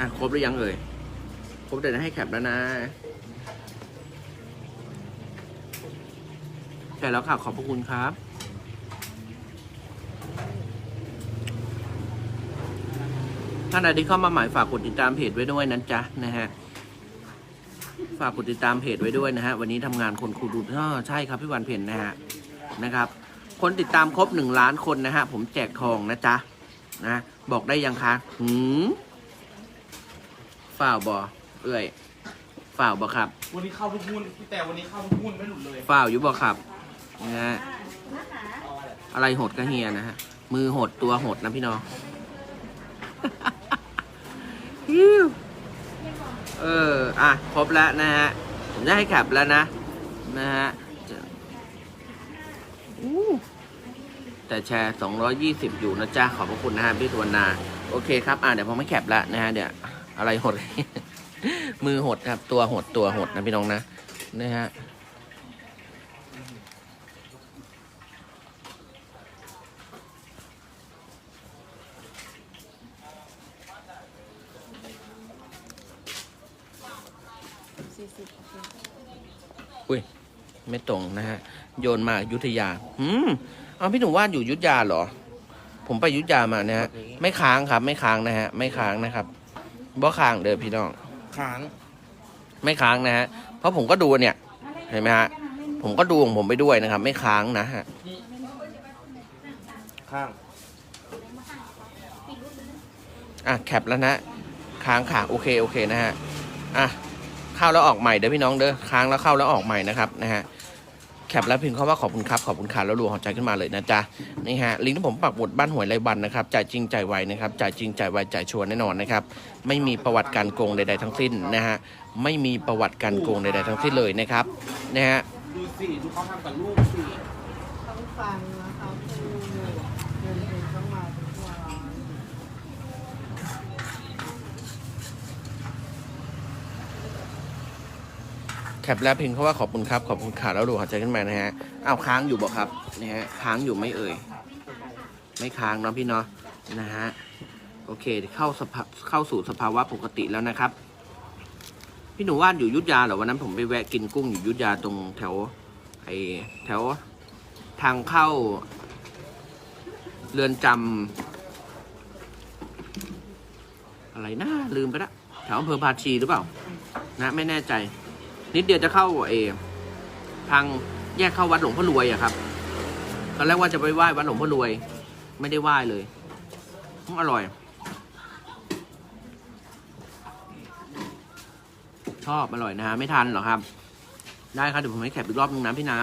อะครบหรือยังเอ่ย ครบเดี๋ยวจะให้แคปแล้วนะใช่แล้วค่ะ ขอบพระคุณครับ ท่านใดที่เข้ามาใหม่ฝากกดติดตามเพจไว้ด้วยนะจ๊ะนะฮะ ฝากกดติดตามเพจไว้ด้วยนะฮะ วันนี้ทำงานคนครูดูอ๋อใช่ครับพี่วันเพ็ญนะฮะ นะครับ คนติดตามครบหนึ่งล้านคนนะฮะ ผมแจกทองนะจ๊ะ นะ บอกได้ยังคะหืม ฝ่าวบอเอ้ยฝ่าวบอครับวันนี้เข้าทุกหุ้นแต่วันนี้เข้าทุกหุ้นไม่หลุดเลยฝ่าวอยู่บอครับนะฮะอะไรหดก็เฮียนะฮะมือหดตัวหดนะพี่น้องฮิวเออ อะ ครบแล้วนะฮะ ผมจะให้แคปแล้วนะ นะฮะจะอู้แต่แชร์ 220 อยู่นะจ๊ะ ขอบพระคุณนะฮะพี่ทวนนา โอเคครับ อะ เดี๋ยวผมไม่แคปแล้วนะฮะ เดี๋ยว อะไรหด มือหดครับ ตัวหดตัวหดนะพี่น้องนะนะฮะอุ้ย ไม่ตรงนะฮะ โยนมายุทธยา อืมเอาพี่หนูว่าอยู่ยุทธยาเหรอ ผมไปยุทธยามานะฮะ ไม่ค้างครับ ไม่ค้างนะฮะ ไม่ค้างนะครับ บ่ค้างเด้อพี่น้อง ค้าง ไม่ค้างนะฮะ เพราะผมก็ดูเนี่ย เห็นไหมฮะ ผมก็ดูของผมไปด้วยนะครับ ไม่ค้างนะฮะ ข้าง อะแคปแล้วนะ ค้างค่ะโอเคโอเคนะฮะ อะ เข้าแล้วออกใหม่เด้อพี่น้องเด้อ ค้างแล้วเข้าแล้วออกใหม่นะครับนะฮะ แคปแล้วพิมพ์เข้าว่าขอบคุณครับขอบคุณค่ะแล้วรัวหัวใจขึ้นมาเลยนะจ๊ะนี่ฮะลิงก์ที่ผมปักหมุดบ้านหวยรายวันนะครับจ่ายจริงจ่ายไวนะครับจ่ายจริงจ่ายไวจ่ายชัวร์แน่นอนนะครับไม่มีประวัติการโกงใดๆทั้งสิ้นนะฮะไม่มีประวัติการโกงใดๆทั้งสิ้นเลยนะครับนะฮะดูสิดูเขาทำกับลูกสิต้องฟังนะคะครูเงินเองต้องมาทุกวัน ปแล้วพิมพ์เข้าว่าขอบคุณครับขอบคุณค่ะแล้วรัวหัวใจขึ้นมานะฮะเอาค้างอยู่บอกครับนะฮะค้างอยู่ไม่เอ่ย ไม่ค้างเนาะพี่เนาะนะฮะโอเคเข้าสภาเข้าสู่สภาวะปกติแล้วนะครับ พี่หนูว่านอยู่ยุทธยาเหรอวันนั้นผมไปแวะกินกุ้งอยู่ยุทธยาตรงแถวไอแถวทางเข้า เรือนจำอะไรนะลืมไปละแถวอำเภอภาชีหรือเปล่า นะไม่แน่ใจ นิดเดียวจะเข้าเอทางแยกเข้าวัดหลวงพ่อรวยอะครับตอนแรกว่าจะไปไหว้วัดหลวงพ่อรวย ไม่ได้ไหว้เลยอืมอร่อย ชอบอร่อยนะฮะไม่ทันเหรอครับ ได้ครับเดี๋ยวผมให้แคปอีกรอบนึงนะพี่นะ